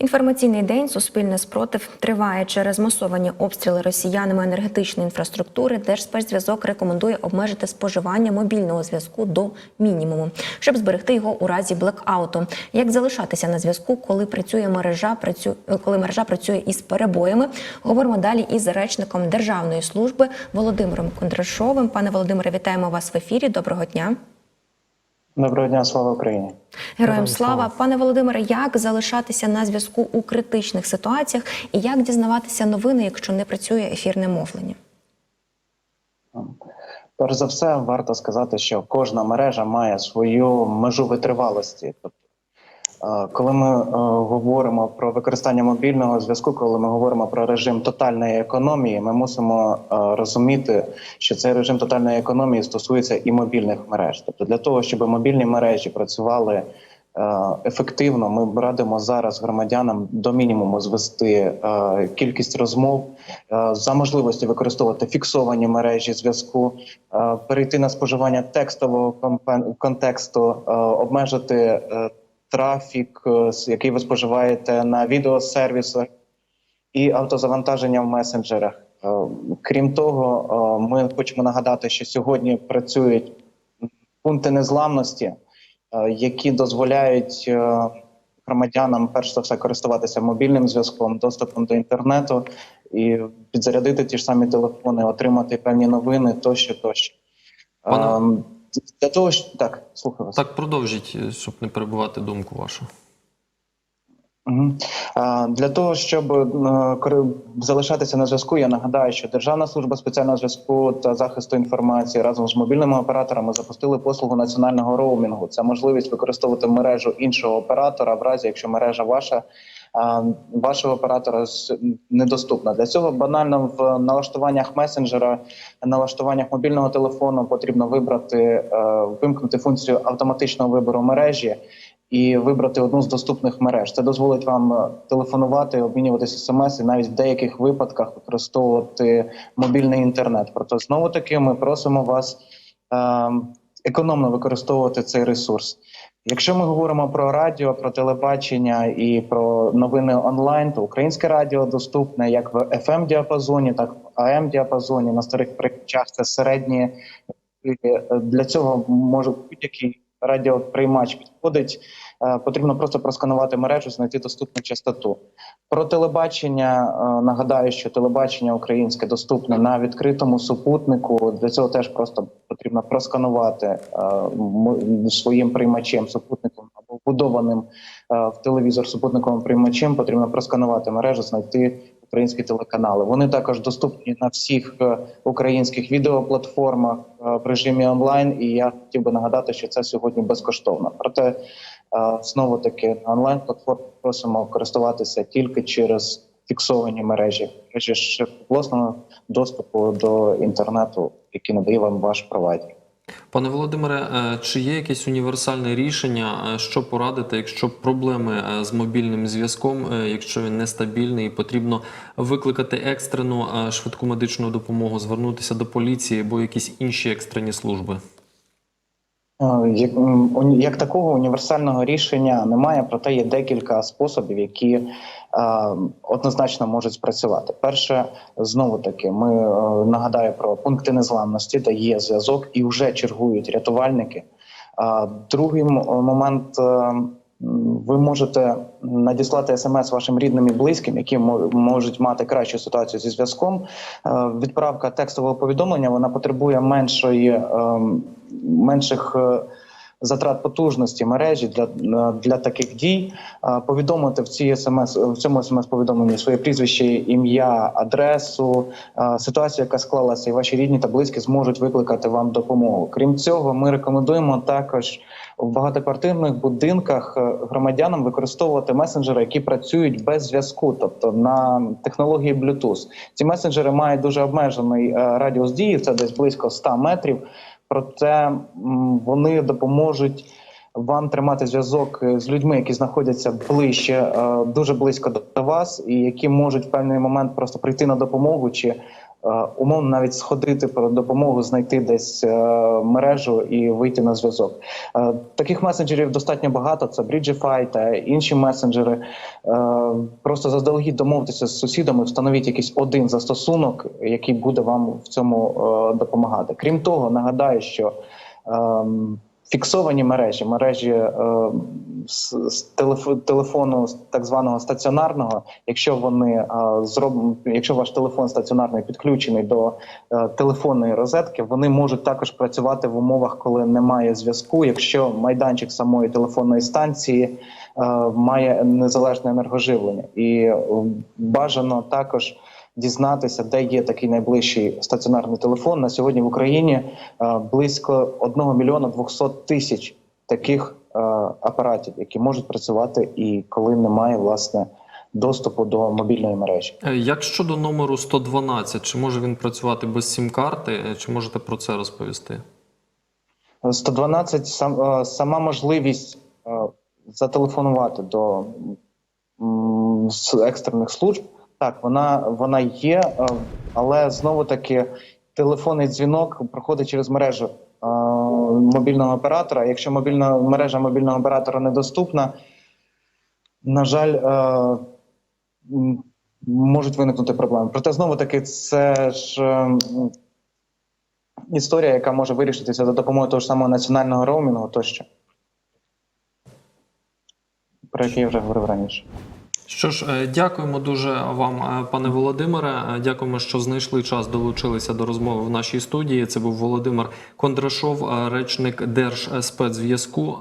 Інформаційний день Суспільне спротив триває через масовані обстріли росіянами енергетичної інфраструктури. Держспецзв'язок рекомендує обмежити споживання мобільного зв'язку до мінімуму, щоб зберегти його у разі блекауту. Як залишатися на зв'язку, коли працює мережа, працю... коли мережа працює із перебоями? Говоримо далі із речником Державної служби Володимиром Кондрашовим. Пане Володимире, вітаємо вас в ефірі. Доброго дня. Доброго дня, слава Україні. Героям слава, пане Володимире, як залишатися на зв'язку у критичних ситуаціях і як дізнаватися новини, якщо не працює ефірне мовлення? Перш за все, варто сказати, що кожна мережа має свою межу витривалості. Тобто, коли ми е, говоримо про використання мобільного зв'язку, коли ми говоримо про режим тотальної економії, ми мусимо е, розуміти, що цей режим тотальної економії стосується і мобільних мереж. Тобто, для того, щоб мобільні мережі працювали е, ефективно, ми радимо зараз громадянам до мінімуму звести кількість розмов за можливості використовувати фіксовані мережі зв'язку, перейти на споживання текстового контексту, обмежити трафік, е, який ви споживаєте на відеосервісах, і автозавантаження в месенджерах. Е, Крім того, е, ми хочемо нагадати, що сьогодні працюють пункти незламності, які дозволяють громадянам перш за все користуватися мобільним зв'язком, доступом до інтернету і підзарядити ті ж самі телефони, отримати певні новини тощо, тощо. Пане- Ем, Для того ж так, слухаю вас. Так, продовжіть, е, щоб не перебувати думку вашу. Для того щоб е, залишатися на зв'язку, я нагадаю, що Державна служба спеціального зв'язку та захисту інформації разом з мобільними операторами запустили послугу національного роумінгу. Це можливість використовувати мережу іншого оператора, в разі якщо мережа ваша. Вашого оператора недоступна для цього. Банально в налаштуваннях месенджера, налаштуваннях мобільного телефону потрібно вибрати, е, вимкнути функцію автоматичного вибору мережі і вибрати одну з доступних мереж. Це дозволить вам е, телефонувати, обмінюватися смс і навіть в деяких випадках використовувати мобільний інтернет. Проте знову таки ми просимо вас е, економно використовувати цей ресурс. Якщо ми говоримо про радіо, про телебачення і про новини онлайн, то українське радіо доступне як в fm діапазоні, так в am діапазоні на старих приймачах. Це середні для цього може будь-який радіоприймач підходить. Е, Потрібно просто просканувати мережу, знайти доступну частоту. Про телебачення е, нагадаю, що телебачення українське доступне на відкритому супутнику. Для цього теж просто потрібно просканувати е, своїм приймачем супутником або вбудованим в телевізор супутниковим приймачем. Потрібно просканувати мережу, знайти українські телеканали. Вони також доступні на всіх е, українських відеоплатформах е, в режимі онлайн. І я хотів би нагадати, що це сьогодні безкоштовно. Проте е, знову таки на онлайн платформ просимо користуватися тільки через фіксовані мережі, мережі широкополосного доступу до інтернету, які надає вам ваш провайдер. Пане Володимире, е, чи є якесь універсальне рішення, е, що порадити, якщо проблеми е, з мобільним зв'язком, якщо він нестабільний, і потрібно викликати екстрену швидку медичну допомогу, звернутися до поліції або якісь інші екстрені служби? Е, Як, як такого універсального рішення немає, проте є декілька способів, які е, однозначно можуть спрацювати. Перше, знову таки, ми е, нагадаю про пункти незламності, де є зв'язок і вже чергують рятувальники. А другий момент. е, Ви можете надіслати смс вашим рідним і близьким, які можуть мати кращу ситуацію зі зв'язком. Е, Відправка текстового повідомлення вона потребує меншої ем, менших е, затрат потужності мережі для, е, для таких дій. Е, Повідомити в цій смс в цьому смс повідомленні своє прізвище, ім'я, адресу, ситуацію, яка склалася, і ваші рідні та близькі зможуть викликати вам допомогу. Крім цього, ми рекомендуємо також в багатоквартирних будинках громадянам використовувати месенджери, які працюють без зв'язку, тобто на технології Bluetooth. Ці месенджери мають дуже обмежений радіус дії, це десь близько 100 метрів. Проте вони допоможуть вам тримати зв'язок е, з людьми, які знаходяться ближче, е, дуже близько до вас, і які можуть в певний момент просто прийти на допомогу чи умовно навіть сходити про допомогу, знайти десь е, мережу і вийти на зв'язок. Е, Таких месенджерів достатньо багато. Це Bridgify та інші месенджери. Е, Просто заздалегідь домовтеся з сусідами, встановіть якийсь один застосунок, який буде вам в цьому е, допомагати. Крім того, нагадаю, що ем, фіксовані мережі, мережі е, з, з телеф- телефону так званого стаціонарного, якщо вони е, зроб... якщо ваш телефон стаціонарний підключений до е, телефонної розетки, вони можуть також працювати в умовах, коли немає зв'язку. Якщо майданчик самої телефонної станції е, має незалежне енергоживлення, і е, бажано також дізнатися, де є такий найближчий стаціонарний телефон. На сьогодні в Україні е, близько 1 мільйона 200 тисяч таких е, апаратів, які можуть працювати, і коли немає власне доступу до мобільної мережі. Е, Як щодо номеру 112, чи може він працювати без сім-карти? Чи можете про це розповісти? 112 сам, сама можливість зателефонувати до екстрених служб. Так, вона, вона є, е, але знову таки телефонний дзвінок проходить через мережу е, мобільного оператора. Якщо мобільна мережа мобільного оператора недоступна, на жаль, е, можуть виникнути проблеми. Проте знову таки, це ж. е, історія, яка може вирішитися за допомогою того ж самого національного роумінгу тощо, про який я вже говорив раніше. Що ж, е, дякуємо дуже вам, е, пане Володимире. Е, Дякуємо, що знайшли час, долучилися до розмови в нашій студії. Це був Володимир Кондрашов, речник Держспецзв'язку.